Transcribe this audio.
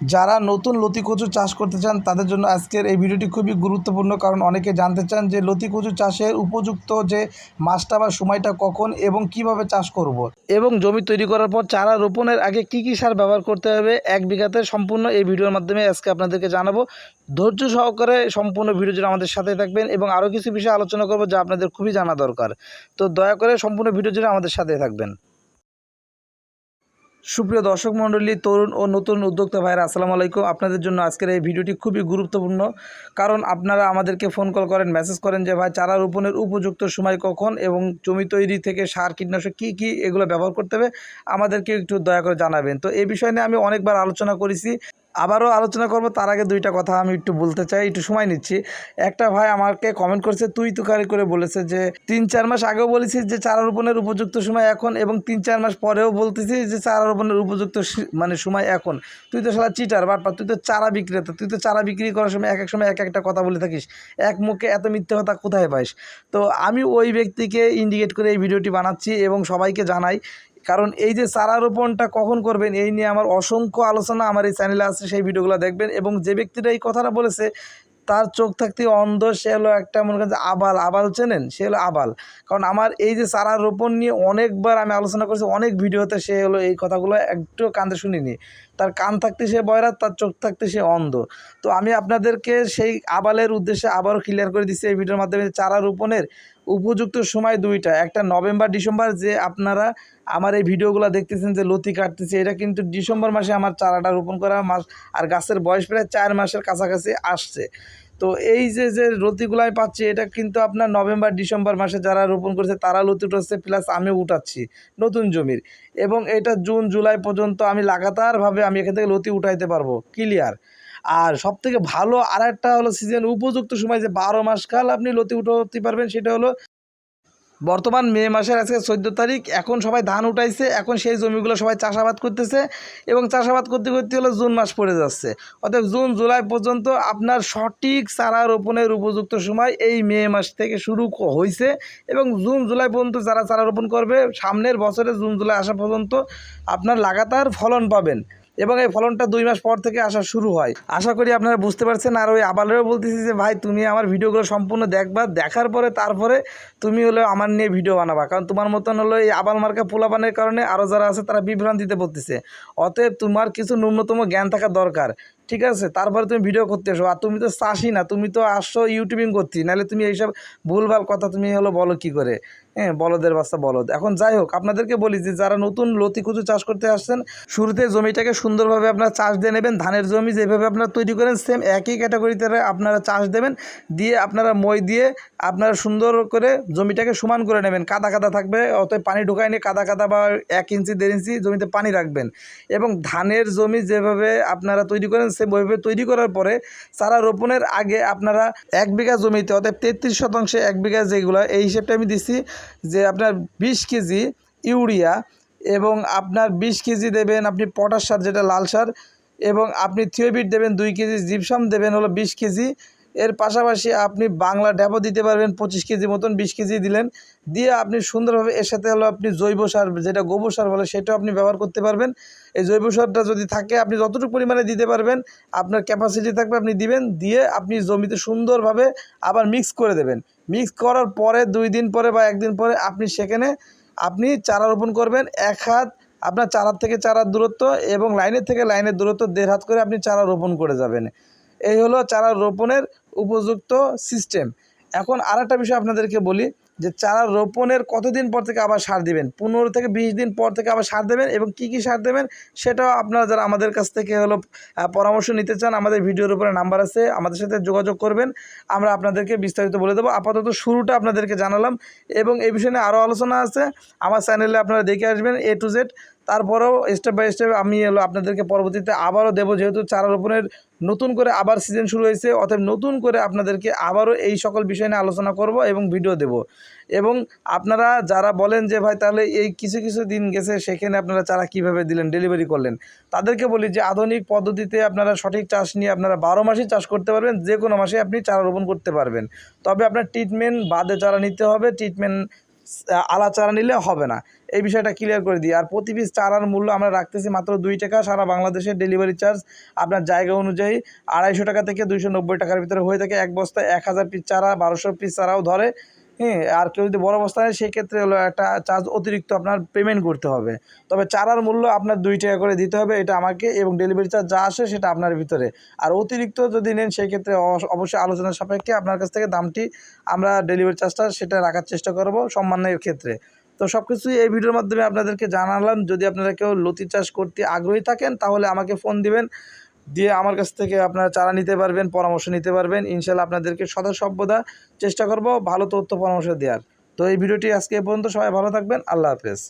যারা নতুন লতি কচু চাষ করতে চান, তাদের জন্য আজকের এই ভিডিওটি খুবই গুরুত্বপূর্ণ। কারণ অনেকে জানতে চান যে লতি কচু চাষের উপযুক্ত যে মাসটা বা সময়টা কখন এবং কীভাবে চাষ করব। এবং জমি তৈরি করার পর চারা রোপণের আগে কি কি সার ব্যবহার করতে হবে, এক বিঘাতে সম্পূর্ণ এই ভিডিওর মাধ্যমে আজকে আপনাদেরকে জানাব। ধৈর্য সহকারে সম্পূর্ণ ভিডিও জুড়ে আমাদের সাথে থাকবেন এবং আরও কিছু বিষয়ে আলোচনা করব যা আপনাদের খুবই জানা দরকার। তো দয়া করে সম্পূর্ণ ভিডিও জুড়ে আমাদের সাথে থাকবেন। সুপ্রিয় দর্শক মণ্ডলী, তরুণ ও নতুন উদ্যোক্তা ভাইরা আসসালামু আলাইকুম। আপনাদের জন্য আজকের এই ভিডিওটি খুবই গুরুত্বপূর্ণ, কারণ আপনারা আমাদেরকে ফোন কল করেন, মেসেজ করেন যে, ভাই, চারা রোপণের উপযুক্ত সময় কখন এবং জমি তৈরি থেকে সার, কীটনাশক কী কী এগুলো ব্যবহার করতে হবে? আমাদেরকে একটু দয়া করে জানাবেন। তো এই বিষয় নিয়ে আমি অনেকবার আলোচনা করেছি। আবারও আলোচনা করব। তার আগে দুইটা কথা আমি একটু বলতে চাই, একটু সময় নিচ্ছি। একটা ভাই আমাকে কমেন্ট করেছে, তুই তুকারি করে বলেছে যে, তিন চার মাস আগেও বলেছিস যে চারা রোপণের উপযুক্ত সময় এখন এবং তিন চার মাস পরেও বলতেছিস যে চারা রোপণের উপযুক্ত মানে সময় এখন। তুই তো সারা চিটার বাটপা তুই তো চারা বিক্রেতা, তুই তো চারা বিক্রি করার সময় এক এক সময় এক একটা কথা বলে থাকিস। এক মুখে এত মিথ্যে কথা কোথায় পাইস? তো আমি ওই ব্যক্তিকে ইন্ডিকেট করে এই ভিডিওটি বানাচ্ছি এবং সবাইকে জানাই কারণ এই যে চারা রোপণটা কখন করবেন, এই নিয়ে আমার অসংখ্য আলোচনা আমার এই চ্যানেলে আছে, সেই ভিডিওগুলো দেখবেন এবং যে ব্যক্তিটা এই কথাটা বলেছে, তার চোখ থাকতে অন্ধ, সে হলো একটা মনে করেন আবাল। আবাল চেনেন? সে হলো আবাল। কারণ আমার এই যে চারা রোপণ নিয়ে অনেকবার আমি আলোচনা করেছি, অনেক ভিডিওতে সে হলো এই কথাগুলো একটু কান্দে শুনিনি। তার কান থাকতে সে বয়রাত, তার চোখ থাকতে সে অন্ধ। তো আমি আপনাদেরকে সেই আবালের উদ্দেশ্যে আবারও ক্লিয়ার করে দিচ্ছি এই ভিডিওর মাধ্যমে চারা রোপণের উপযুক্ত সময় দুইটা, একটা নভেম্বর, ডিসেম্বর যে আপনারা আমার এই ভিডিওগুলো দেখতেছেন যে লতি কাটতেছে, এটা কিন্তু ডিসেম্বর মাসে আমার চারাটা রোপণ করা মাস, আর গাছের বয়স প্রায় চার মাসের কাছাকাছি আসছে। তো এই যে যে লতিগুলো আমি পাচ্ছি, এটা কিন্তু আপনার নভেম্বর, ডিসেম্বর মাসে যারা রোপণ করেছে, তারা লতি উঠাচ্ছে প্লাস আমি উঠাচ্ছি নতুন জমির। এবং এটা জুন, জুলাই পর্যন্ত আমি লাগাতারভাবে আমি এখান থেকে লতি উঠাইতে পারব ক্লিয়ার আর সব থেকে ভালো আর একটা হলো সিজন উপযুক্ত সময় যে বারো মাস কাল আপনি লতি উঠাতে পারবেন, সেটা হলো বর্তমান মে মাসের আজকে চোদ্দ তারিখ। এখন সবাই ধান উঠাইছে, এখন সেই জমিগুলো সবাই চাষাবাদ করতেছে এবং চাষাবাদ করতে করতে হলো জুন মাস পড়ে যাচ্ছে। অর্থাৎ জুন, জুলাই পর্যন্ত আপনার সঠিক চারা রোপণের উপযুক্ত সময় এই মে মাস থেকে শুরু হয়েছে এবং জুন, জুলাই পর্যন্ত যারা চারা রোপণ করবে, সামনের বছরে জুন, জুলাই আসা পর্যন্ত আপনার লাগাতার ফলন পাবেন। এবং এই ফলনটা দুই মাস পর থেকে আসা শুরু হয়। আশা করি আপনারা বুঝতে পারছেন। আর ওই আবালেরও বলতেছি যে, ভাই, তুমি আমার ভিডিওগুলো সম্পূর্ণ দেখবা। দেখার পরে, তারপরে তুমি হলো আমার নিয়ে ভিডিও বানাবা। কারণ তোমার মতন হলো এই আবাল মার্কা পোলাপানের কারণে আরও যারা আছে, তারা বিভ্রান্তিতে পড়তেছে। অতএব তোমার কিছু ন্যূনতম জ্ঞান থাকা দরকার। ঠিক আছে? তারপরে তুমি ভিডিও করতে এসো। আর তুমি তো চাষি না, তুমি তো আসছো ইউটিউবিং করছি নাহলে তুমি এইসব ভুলভাল কথা তুমি হলো বলো কি করে? হ্যাঁ বলদের বাচ্চা বলদ। এখন যাই হোক, আপনাদেরকে বলি যে, যারা নতুন লতি কুচু চাষ করতে আসছেন, শুরুতে জমিটাকে সুন্দরভাবে আপনারা চাষ দিয়ে নেবেন। ধানের জমি যেভাবে আপনারা তৈরি করেন সেম একই ক্যাটাগরিতে আপনারা চাষ দেবেন। দিয়ে আপনারা মই দিয়ে আপনারা সুন্দর করে জমিটাকে সমান করে নেবেন। কাদা কাদা থাকবে, অতএব পানি ঢুকায় নিয়ে কাদা কাদা বা এক ইঞ্চি, দেড় ইঞ্চি জমিতে পানি রাখবেন। এবং ধানের জমি যেভাবে আপনারা তৈরি করেন সে ওইভাবে তৈরি করার পরে চারা রোপণের আগে আপনারা এক বিঘা জমিতে অর্থাৎ তেত্রিশ শতাংশে এক বিঘা যেগুলো, এই হিসেবটা আমি দিচ্ছি যে আপনার বিশ কেজি ইউরিয়া এবং আপনার বিশ কেজি দেবেন আপনি পটাশ সার, যেটা লাল সার, এবং আপনি থিওবিট দেবেন দুই কেজি, জিপসাম দেবেন হলো বিশ কেজি এর পাশাপাশি আপনি বাংলা ড্যাপও দিতে পারবেন, পঁচিশ কেজি মতন বিশ কেজি দিলেন। দিয়ে আপনি সুন্দরভাবে এর সাথে হলো আপনি জৈব সার, যেটা গোবর সার বলে সেটাও আপনি ব্যবহার করতে পারবেন। এই জৈব সারটা যদি থাকে, আপনি যতটুকু পরিমাণে দিতে পারবেন, আপনার ক্যাপাসিটি থাকবে আপনি দিবেন, দিয়ে আপনি জমিতে সুন্দরভাবে আবার মিক্স করে দেবেন। মিক্স করার পরে দুই দিন পরে বা একদিন পরে আপনি সেখানে আপনি চারা রোপণ করবেন। এক হাত আপনার চারার থেকে চারার দূরত্ব এবং লাইনের থেকে লাইনের দূরত্ব দেড় হাত করে আপনি চারা রোপণ করে যাবেন। এই হলো চারা রোপণের উপযুক্ত সিস্টেম এখন আর একটা বিষয় আপনাদেরকে বলি যে চারা রোপণের কতদিন পর থেকে আবার সার দেবেন? পনেরো থেকে বিশ দিন পর থেকে আবার সার দেবেন এবং কি কি সার দেবেন সেটাও আপনারা যারা আমাদের কাছ থেকে হলো পরামর্শ নিতে চান, আমাদের ভিডিওর উপরে নাম্বার আছে, আমাদের সাথে যোগাযোগ করবেন। আমরা আপনাদেরকে বিস্তারিত বলে দেবো। আপাতত শুরুটা আপনাদেরকে জানালাম এবং এই বিষয়ে নিয়ে আরও আলোচনা আছে। আমার চ্যানেলে আপনারা দেখে আসবেন এ টু জেড তারপরেও স্টেপ বাই স্টেপ আমি এলো, আপনাদেরকে পরবর্তীতে আবারও দেবো, যেহেতু চারা রোপণের নতুন করে আবার সিজন শুরু হয়েছে, অতএব নতুন করে আপনাদেরকে আবারও এই সকল বিষয় নিয়ে আলোচনা করব এবং ভিডিও দেব। এবং আপনারা যারা বলেন যে, ভাই, তাহলে এই কিছু কিছু দিন গেছে, সেখানে আপনারা চারা কীভাবে দিলেন ডেলিভারি করলেন? তাদেরকে বলি যে, আধুনিক পদ্ধতিতে আপনারা সঠিক চাষ নিয়ে আপনারা বারো মাসেই চাষ করতে পারবেন, যে কোনো মাসে আপনি চারা রোপণ করতে পারবেন। তবে আপনার ট্রিটমেন্ট বাদে চারা নিতে হবে ট্রিটমেন্ট আলা চারা নিলে হবে না। এই বিষয়টা ক্লিয়ার করে দিই। আর প্রতি পিস চারার মূল্য আমরা রাখতেছি মাত্র দুই টাকা। সারা বাংলাদেশের ডেলিভারি চার্জ আপনার জায়গা অনুযায়ী আড়াইশো টাকা থেকে দুইশো নব্বই টাকার ভিতরে হয়ে থাকে। এক বস্তায় এক হাজার পিস চারা, বারোশো পিস চারাও ধরে। হ্যাঁ আর কেউ যদি বড় বস্তা নেয় সেই ক্ষেত্রে হলো একটা চার্জ অতিরিক্ত আপনার পেমেন্ট করতে হবে। তবে চারার মূল্য আপনার দুই টাকা করে দিতে হবে, এটা আমাকে এবং ডেলিভারি চার্জ যা আসে সেটা আপনার ভিতরে। আর অতিরিক্ত যদি নেন সেই ক্ষেত্রে অবশ্যই আলোচনার সাপেক্ষে আপনার কাছ থেকে দামটি আমরা ডেলিভারি চার্জটা সেটা রাখার চেষ্টা করব সম্মানের ক্ষেত্রে। তো সব কিছুই এই ভিডিওর মাধ্যমে আপনাদেরকে জানালাম। যদি আপনারা কেউ লতি চাষ করতে আগ্রহী থাকেন, তাহলে আমাকে ফোন দিবেন। দিয়ে আমার কাছ থেকে আপনারা চারা নিতে পারবেন, পরামর্শ নিতে পারবেন। ইনশাল্লাহ আপনাদেরকে সদা সর্বদা চেষ্টা করব ভালো তথ্য পরামর্শ দেওয়ার। তো এই ভিডিওটি আজকে পর্যন্ত, সবাই ভালো থাকবেন, আল্লাহ হাফেজ।